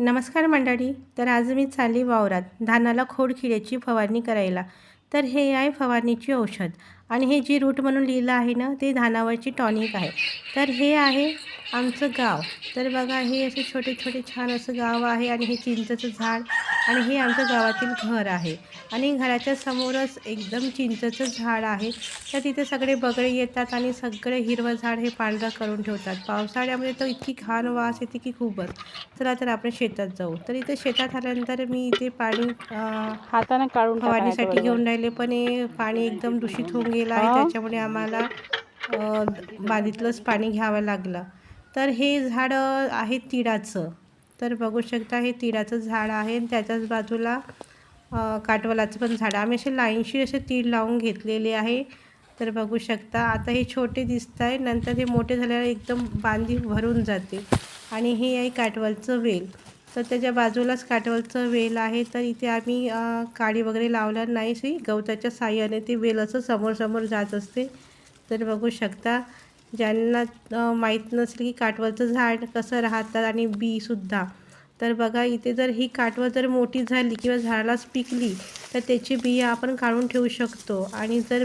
नमस्कार मंडळी तर आज मी चालली वावरात धानाला खोडखिड्याची फवारणी करायला. तर हे आहे फवारणीची औषध आणि हे जी रूट म्हणून लिहिलं आहे ना ते धानावरची टॉनिक आहे. तर हे आहे आमचं गाव. तर बघा हे असे छोटे छोटे छान असं गाव आहे आणि हे चिंचचं झाड आणि हे आमचं गावातील घर आहे. आणि घराच्या समोरच एकदम चिंचचं झाड आहे. तर तिथे सगळे बगळे येतात आणि सगळे हिरवं झाड हे पांढरं करून ठेवतात. पावसाळ्यामध्ये तर इतकी घाण वास येते की खूपच. चला तर आपण शेतात जाऊ. तर इथे शेतात आल्यानंतर मी इथे पाणी हाताने काढून फवारणीसाठी घेऊन राहिले पण हे पाणी एकदम दूषित होऊन गेलं आहे. त्याच्यामुळे आम्हाला अ, बादलीतलंच पाणी घ्यावं लागलं. तर हे झाड आहे तिळाचं. तर बघू शकता हे तिळाचं झाड आहे आणि त्याच्याच बाजूला काटवलाचं पण झाड आम्ही असे लाईनशी असे तीळ लावून घेतलेले आहे. तर बघू शकता आता हे छोटे दिसत आहे नंतर हे मोठे झाल्यावर एकदम बांधी भरून जाते. आणि हे आहे काटवलचं वेल. तर त्याच्या बाजूलाच काटवलचं वेल आहे. तर इथे आम्ही काडी वगैरे लावलं नाही. सी गवताच्या साह्याने ते वेल असं समोर समोर जात असते. तर बघू शकता ज्यांना माहीत नसेल की काटवलचं झाड कसं राहतात आणि बीसुद्धा तर बघा इथे जर ही काटवल जर मोठी झाली किंवा झाडालाच पिकली तर त्याची बिया आपण काढून ठेवू शकतो. आणि जर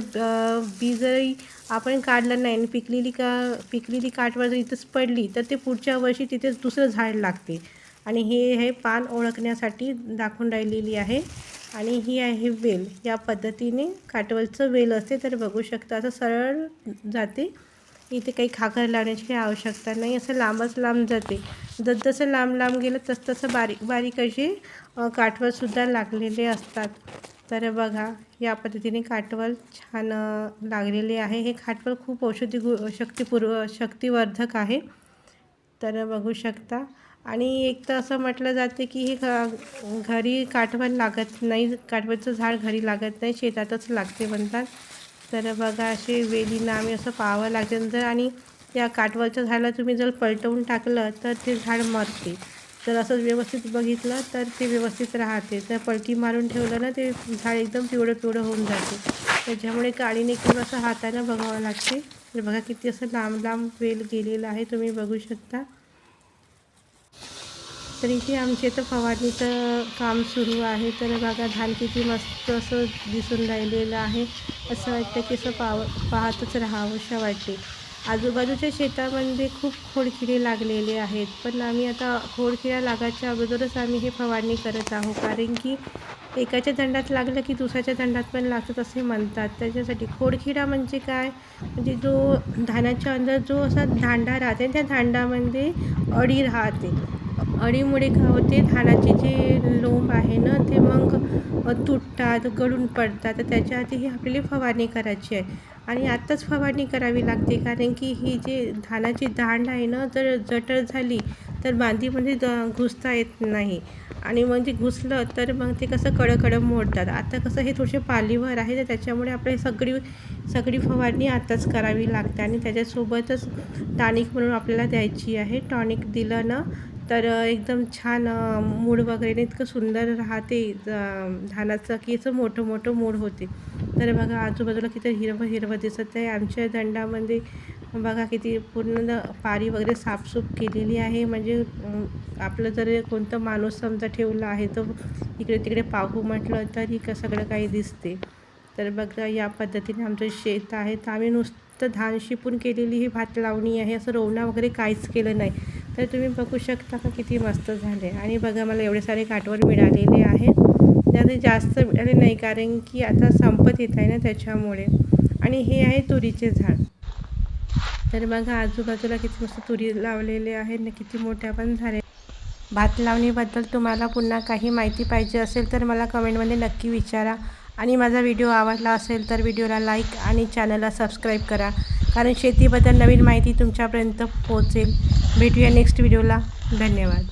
बी जरी आपण काढलं नाही आणि पिकलेली का पिकलेली काटवर जर इथंच पडली तर ते पुढच्या वर्षी तिथेच दुसरं झाड लागते. आणि हे हे पान ओळखण्यासाठी दाखवून राहिलेली आहे. आणि ही आहे वेल. या पद्धतीने काटवलचं वेल असते. तर बघू शकता असं सरळ जाते. इथे काही खाकर लावण्याची काही आवश्यकता नाही असं लांबच लांब जाते. जसजसं लांब लांब गेलं तसं तसं बारीक बारीक असे काठवलसुद्धा लागलेले असतात. तर बघा या पद्धतीने काटवल छान लागलेले आहे. हे काटवल खूप औषधी गु शक्तीपूर्व शक्तिवर्धक आहे. तर बघू शकता. आणि एक तर असं म्हटलं जाते की हे घरी काठवण लागत नाही काठवलचं झाड घरी लागत नाही शेतातच लागते म्हणतात. तर बघा असे वेलीनं आम्ही असं पाहावं लागते जर आणि त्या काटवरचं झाडं तुम्ही जर पलटवून टाकलं तर ते झाड मरते जर असं व्यवस्थित बघितलं तर ते व्यवस्थित राहते. तर पलटी मारून ठेवलं ना ते झाड एकदम पिवळं पिवळं होऊन जाते. त्याच्यामुळे काळीने किंवा असं हातानं बघावं लागते. तर बघा किती असं लांब लांब वेल गेलेलं आहे तुम्ही बघू शकता. तर इथे आमच्या इथं फवारणीचं काम सुरू आहे. तर बघा धान किती मस्त असं दिसून राहिलेलं आहे. असं वाटतं की असं पाव पाहतच राहावंशा वाटते आजूबाजूच्या शेतामध्ये खूप खोडकिडे लागलेले आहेत. पण आम्ही आता खोडकिड्या लागायच्या अगोदरच आम्ही हे फवारणी करत आहोत. कारण की एकाच्या दंडात लागलं की दुसऱ्याच्या दंडात पण लागतात असे म्हणतात. त्याच्यासाठी खोडखिडा म्हणजे काय? म्हणजे जो धानाच्या अंदर जो असा धांडा राहते त्या धांडामध्ये अडी राहते. अळीमुळे काय होते? धानाचे जे लोंब आहे ना ते मग तुटतात गळून पडतात. तर त्याच्या आधी ही आपल्याला फवारणी करायची आहे. आणि आत्ताच फवारणी करावी लागते कारण की ही जे धानाची दांड आहे ना जर जटर झाली तर बांधीमध्ये द घुसता येत नाही. आणि मग ते घुसलं तर मग ते कसं कडकडं मोडतात. आता कसं हे थोडेसे पालीवर आहे तर त्याच्यामुळे आपल्याला सगळी सगळी फवारणी आत्ताच करावी लागते. आणि त्याच्यासोबतच टॉनिक म्हणून आपल्याला द्यायची आहे. टॉनिक दिलं ना तर एकदम छान मूड वगैरे इतकं सुंदर राहते धानाचं की असं मोठं मोठं मूड होते. तर बघा आजूबाजूला किती हिरवं हिरवं दिसत आहे. आमच्या दंडामध्ये बघा किती पूर्ण पारी वगैरे साफसूफ केलेली आहे. म्हणजे आपलं जर कोणतं माणूस समजा ठेवला आहे तर इकडे तिकडे पाहू म्हटलं तरी का सगळं काही दिसते. तर बघा या पद्धतीने आमचं शेत आहे. तर आम्ही नुसतं धान शिपून केलेली ही भात लावणी आहे. असं रोवणा वगैरे काहीच केलं नाही. तर तुम्ही बघू शकता का किती मस्त झाले. आणि बघा मला एवढे सारे काटवर मिळालेले आहेत. त्यात जास्त मिळाले नाही कारण की आता संपत येत आहे ना त्याच्यामुळे. आणि हे आहे तुरीचे झाड. तर बघा आजूबाजूला किती मस्त तुरी लावलेले आहेत ना किती मोठ्या पण झाले. भात लावणीबद्दल तुम्हाला पुन्हा काही माहिती पाहिजे असेल तर मला कमेंटमध्ये नक्की विचारा. आणि माझा व्हिडिओ आवडला असेल तर व्हिडिओला लाईक आणि चॅनलला सबस्क्राईब करा. कारण शेतीबद्दल नवीन माहिती तुमच्यापर्यंत पोहोचेल. भेटूया नेक्स्ट व्हिडिओला धन्यवाद.